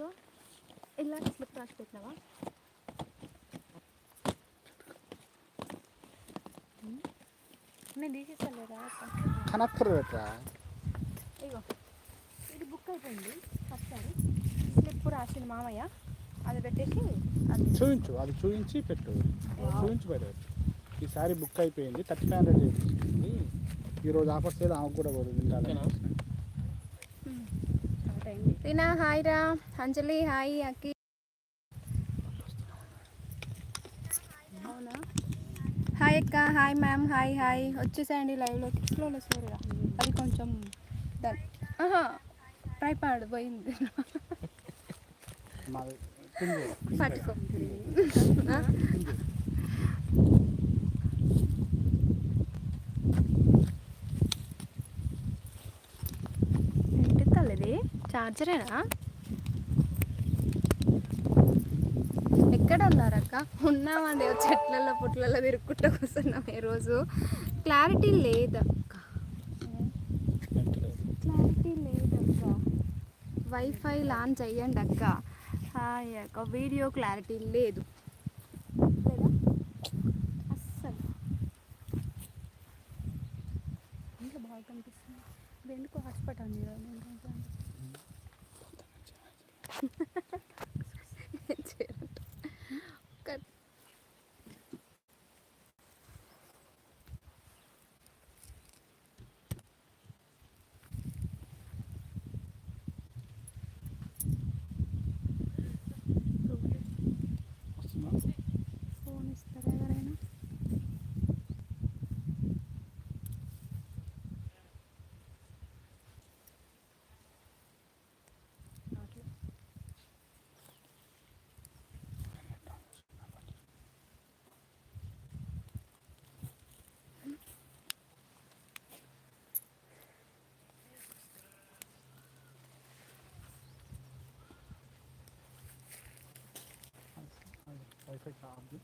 ఇగో ఇలా స్లిప్ రాసి పెట్టినావా? నేను తీసేస్తలేదా కనక్కర్ పెట్టరా ఇగో ఇది బుక్ అయిపోయింది. ఒకసారి స్లిప్ రాసింది మామయ్య. అది పెట్టేసి అది చూపించు అది చూపించి పెట్టు. చూపించి పెట్టు. ఈసారి బుక్ అయిపోయింది. థర్టీ ఫైవ్ హండ్రెడ్ చేయించింది ఈరోజు ఆఫర్స్ లేదు ఆమెకు కూడా పోతుంది రీనా హాయ్ రా. అంజలి హాయ్ అక్కి అవునా హాయ్ అక్క హాయ్ మ్యామ్ హాయ్ హాయ్. వచ్చేసేయండి లైవ్లోకి స్లోలో స్లోగా అది కొంచెం ఆహా. ట్రైపాడ్ పోయింది. పట్టుకో. చార్జరేనా? ఎక్కడ ఉన్నారక్క ఉన్నామండి చెట్లలో పుట్లలో తిరుక్కుంటూ కూర్చున్నాం ఈరోజు. క్లారిటీ లేదక్క. క్లారిటీ లేదక్క. వైఫై లాంచ్ అయ్యండి అక్క హాయ్ అక్క. వీడియో క్లారిటీ లేదు. ఇది ఎందుకు హాట్స్పాట్ అండి వస్తుందా వైఫై కావాలి